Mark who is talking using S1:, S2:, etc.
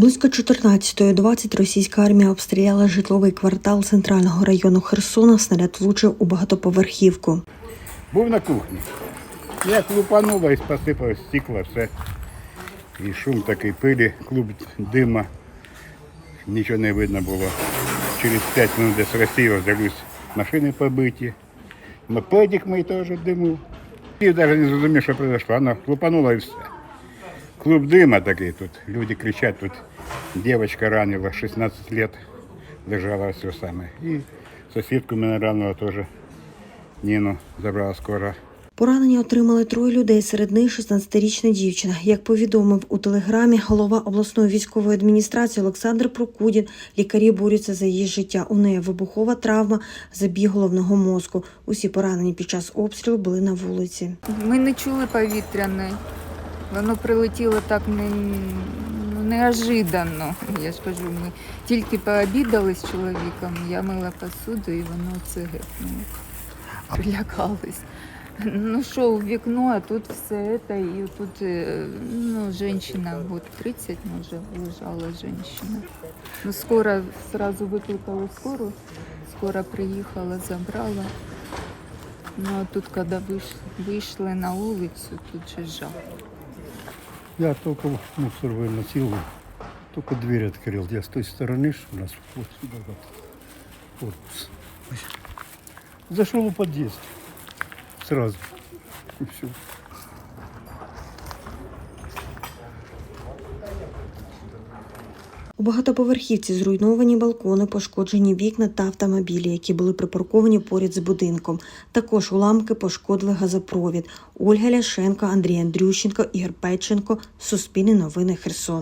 S1: Близько 14.20 російська армія обстріляла житловий квартал центрального району Херсона. Снаряд влучив у багатоповерхівку.
S2: Був на кухні. Як лупануло і посипалось стекла, все. І шум такий пилі, клуб дима. Нічого не видно було. Через 5 минут десь Росія взялись машини побиті. Мопедик мій теж диму. І навіть не зрозумів, що произошло. Воно лупануло і все. Клуб дима такий тут. Люди кричать, тут дівчинка ранила, 16 років лежала все саме. І сусідку мене ранила теж. Ніну забрала скоро.
S1: Поранені отримали троє людей, серед них 16-річна дівчина. Як повідомив у телеграмі голова обласної військової адміністрації Олександр Прокудін, лікарі борються за її життя. У неї вибухова травма, забій головного мозку. Усі поранені під час обстрілу були на вулиці.
S3: Ми не чули повітряної. Воно прилетіло так не, ну, неожиданно. Я ж кажу, ми тільки пообідали з чоловіком, я мила посуду і воно це гепнуло. Прилякались. Ну що, у вікно, а тут все це, і тут е, ну, жінка, год 30, може, лежала жінка. Ну, скоро сразу викликали скору, скоро приїхала, забрала. Ну, а тут, коли вийшли на вулицю, тут же жах.
S4: Я только мусор выносил, только дверь открыл. Я с той стороны, что у нас вот сюда вот корпус. Зашел в подъезд сразу. И все.
S1: У багатоповерхівці зруйновані балкони, пошкоджені вікна та автомобілі, які були припарковані поряд з будинком. Також уламки пошкодили газопровід. Ольга Ляшенко, Андрій Андрющенко, Ігор Печенко. Суспільне новини Херсон.